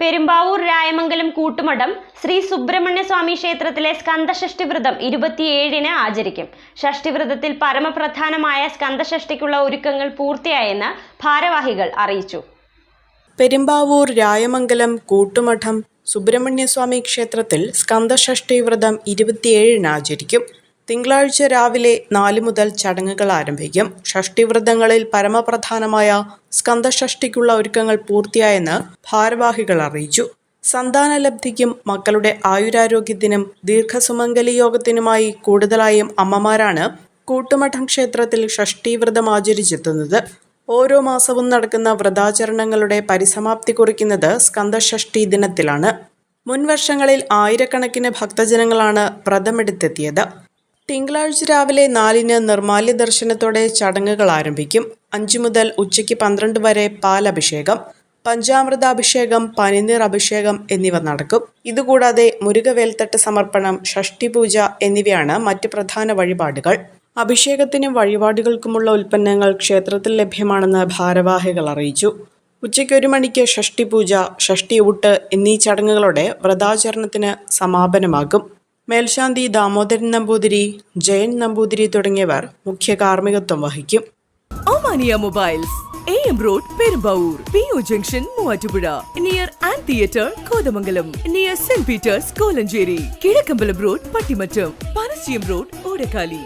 പെരുമ്പാവൂർ രായമംഗലം കൂട്ടുമഠം ശ്രീ സുബ്രഹ്മണ്യ സ്വാമി ക്ഷേത്രത്തിലെ സ്കന്ദഷഷ്ടി വ്രതം ഇരുപത്തിയേഴിന് ആചരിക്കും. ഷഷ്ടിവ്രതത്തിൽ പരമപ്രധാനമായ സ്കന്ദഷഷ്ടിക്കുള്ള ഒരുക്കങ്ങൾ പൂർത്തിയായെന്ന് ഭാരവാഹികൾ അറിയിച്ചു. പെരുമ്പാവൂർ രായമംഗലം കൂട്ടുമഠം സുബ്രഹ്മണ്യസ്വാമി ക്ഷേത്രത്തിൽ സ്കന്ദഷഷ്ടി വ്രതം ഇരുപത്തിയേഴിന് ആചരിക്കും. തിങ്കളാഴ്ച രാവിലെ നാല് മുതൽ ചടങ്ങുകൾ ആരംഭിക്കും. ഷഷ്ടിവ്രതങ്ങളിൽ പരമപ്രധാനമായ സ്കന്ധഷ്ടിക്കുള്ള ഒരുക്കങ്ങൾ പൂർത്തിയായെന്ന് ഭാരവാഹികൾ അറിയിച്ചു. സന്താനലബ്ധിക്കും മക്കളുടെ ആയുരാരോഗ്യത്തിനും ദീർഘസുമംഗലി യോഗത്തിനുമായി കൂടുതലായും അമ്മമാരാണ് കൂട്ടുമഠം ക്ഷേത്രത്തിൽ ഷഷ്ടിവ്രതം ആചരിച്ചെത്തുന്നത്. ഓരോ മാസവും നടക്കുന്ന വ്രതാചരണങ്ങളുടെ പരിസമാപ്തി കുറിക്കുന്നത് സ്കന്ദഷഷ്ഠി ദിനത്തിലാണ്. മുൻവർഷങ്ങളിൽ ആയിരക്കണക്കിന് ഭക്തജനങ്ങളാണ് വ്രതമെടുത്തെത്തിയത്. തിങ്കളാഴ്ച രാവിലെ നാലിന് നിർമാല്യ ദർശനത്തോടെ ചടങ്ങുകൾ ആരംഭിക്കും. അഞ്ചു മുതൽ ഉച്ചയ്ക്ക് പന്ത്രണ്ട് വരെ പാലഭിഷേകം പഞ്ചാമൃതാഭിഷേകം പനിനീർ അഭിഷേകം എന്നിവ നടക്കും. ഇതുകൂടാതെ മുരുകവേൽത്തട്ട് സമർപ്പണം ഷഷ്ടിപൂജ എന്നിവയാണ് മറ്റ് പ്രധാന വഴിപാടുകൾ. അഭിഷേകത്തിനും വഴിപാടുകൾക്കുമുള്ള ഉൽപ്പന്നങ്ങൾ ക്ഷേത്രത്തിൽ ലഭ്യമാണെന്ന് ഭാരവാഹികൾ അറിയിച്ചു. ഉച്ചയ്ക്ക് ഒരു മണിക്ക് ഷഷ്ടിപൂജ ഷഷ്ടി ഊട്ട് എന്നീ ചടങ്ങുകളോടെ വ്രതാചരണത്തിന് സമാപനമാകും. മേൽശാന്തി ദാമോദരൻ നമ്പൂതിരി ജയൻ നമ്പൂതിരി തുടങ്ങിയവർ മുഖ്യ കാർമ്മികത്വം വഹിക്കും. Omania mobiles A M road Perumbavoor P O junction Muvattupuzha near and theatre Kothamangalam near saint Peter's Kolenchery Kizhakkambalam road Pattimattam Panassiyam road Odakkali